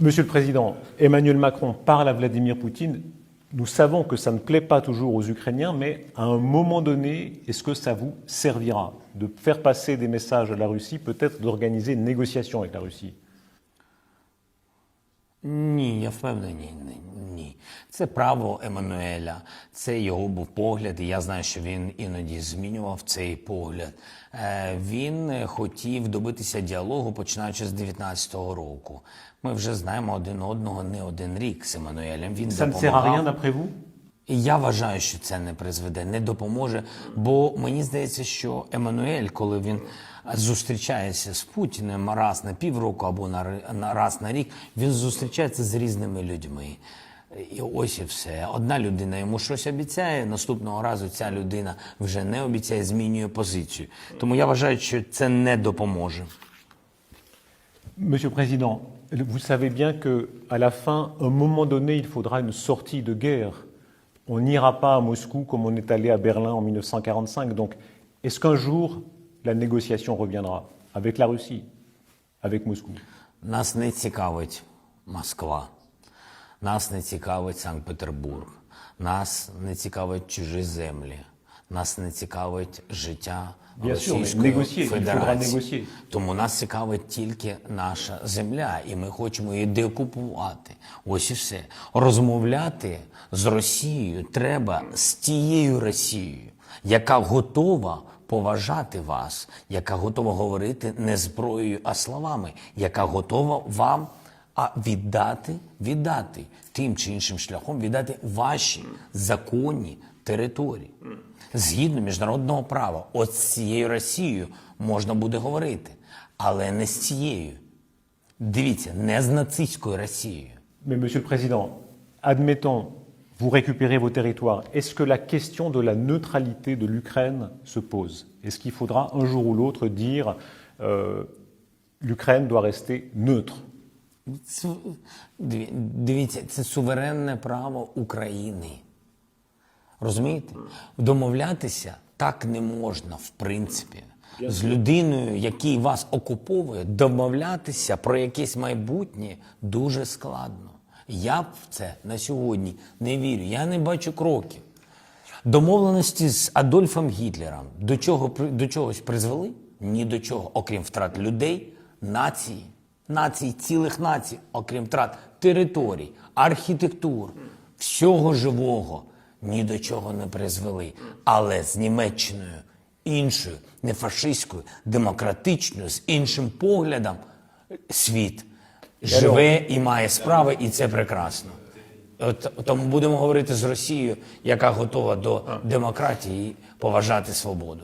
Monsieur le Président, Emmanuel Macron parle à Vladimir Poutine. Nous savons que ça ne plaît pas toujours aux Ukrainiens, mais à un moment donné, est-ce que ça vous servira de faire passer des messages à la Russie, peut-être d'organiser une négociation avec la Russie Ні, я впевнений, ні, ні. Це право Еммануеля, це його був погляд, і я знаю, що він іноді змінював цей погляд. Е, Він е, хотів добитися діалогу, починаючи з 19-го року. Ми вже знаємо один одного не один рік з Еммануелем. Він допомагав. І я вважаю, що це не призведе, не допоможе. Бо мені здається, що Еммануель, коли він зустрічається з Путіним раз на півроку або на раз на рік, він зустрічається з різними людьми. І ось і все. Одна людина йому щось обіцяє, наступного разу ця людина вже не обіцяє, змінює позицію. Тому я вважаю, що це не допоможе. Monsieur le Président, vous savez bien que à la fin, à un moment donné, il faudra une sortie de guerre. On n'ira pas à Moscou comme on est allé à Berlin en 1945. Donc, est-ce qu'un jour, la négociation reviendra avec la Russie, avec Moscou Нас не цікавить Москва, Нас не цікавить Санкт-Петербург, нас не цікавить чужі землі, нас не цікавить життя Російської Федерації. Тому нас цікавить тільки наша земля, і ми хочемо її деокупувати. Ось і все. Розмовляти з Росією треба з тією Росією, яка готова поважати вас, яка готова говорити не зброєю, а словами, яка готова вам а віддати, віддати тим чи іншим шляхом, віддати ваші законні території. Згідно міжнародного права, от з цією Росією можна буде говорити, але не з цією. Дивіться, не з нацистською Росією. Mais Monsieur le Président, admettons, vous récupérez vos territoires. Est-ce que la question de la neutralité de l'Ukraine se pose Est-ce qu'il faudra un jour ou l'autre dire euh, l'Ukraine doit rester neutre Цу- диві- Дивіться, це суверенне право України. Розумієте? Домовлятися так не можна, в принципі. З людиною, який вас окуповує, домовлятися про якесь майбутнє дуже складно. Я б в це на сьогодні не вірю. Я не бачу кроків. Домовленості з Адольфом Гітлером до, чого, до чогось призвели? Ні до чого, окрім втрат людей, нації, націй, цілих націй, окрім втрат територій, архітектур, всього живого ні до чого не призвели. Але з Німеччиною іншою, не фашистською, демократичною, з іншим поглядом світ живе і має справи, і це прекрасно. От, тому будемо говорити з Росією, яка готова до демократії поважати свободу.